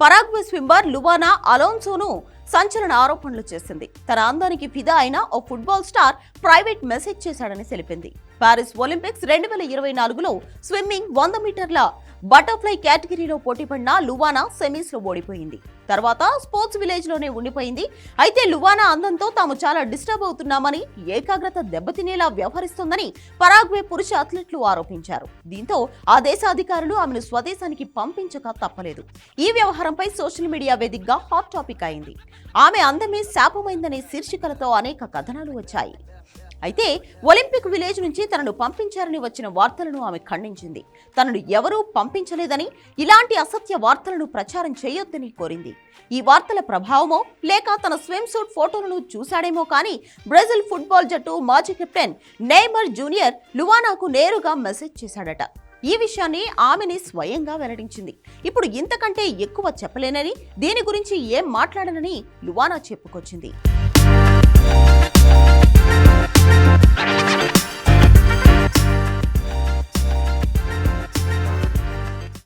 Paraguay swimmer లువానా అలోన్సోను సంచలన ఆరోపణలు చేసింది. తన అందానికి ఫిదా అయిన ఓ ఫుట్బాల్ స్టార్ ప్రైవేట్ మెసేజ్ చేశాడని తెలిపింది. పారిస్ ఒలింపిక్స్ రెండు వేల ఇరవై నాలుగులో స్విమ్మింగ్ వంద మీటర్ల బటర్ఫ్లై కేటగిరీలో పోటీపడిన లువానా సెమీస్లో ఓడిపోయింది. తర్వాత స్పోర్ట్స్ విలేజ్లోనే ఉండిపోయింది. అయితే లువానా అందంతో తాము చాలా డిస్టర్బ్ అవుతున్నామని ఏకాగ్రత దెబ్బతినేలా వ్యవహరిస్తోందని పరాగ్వే పురుష అథ్లెట్లు ఆరోపించారు. దీంతో ఆ దేశ అధికారులు ఆమెను స్వదేశానికి పంపించక తప్పలేదు. ఈ వ్యవహారంపై సోషల్ మీడియా వేదికగా హాట్ టాపిక్ అయింది. ఆమె అందమే శాపమైందనే శీర్షికలతో అనేక కథనాలు వచ్చాయి. అయితే ఒలింపిక్ విలేజ్ నుంచి తనను పంపించారని వచ్చిన వార్తలను ఆమె ఖండించింది. తనను ఎవరూ పంపించలేదని ఇలాంటి అసత్య వార్తలను ప్రచారం చేయొద్దని కోరింది. ఈ వార్తల ప్రభావమో లేక తన స్విమ్ సూట్ ఫోటోలను చూశాడేమో కానీ బ్రెజిల్ ఫుట్బాల్ జట్టు మాజీ కెప్టెన్ నేమర్ జూనియర్ లువానాకు నేరుగా మెసేజ్ చేశాడట. ఈ విషయాన్ని ఆమెని స్వయంగా వెల్లడించింది. ఇప్పుడు ఇంతకంటే ఎక్కువ చెప్పలేనని దీని గురించి ఏం మాట్లాడనని లువానా చెప్పుకొచ్చింది.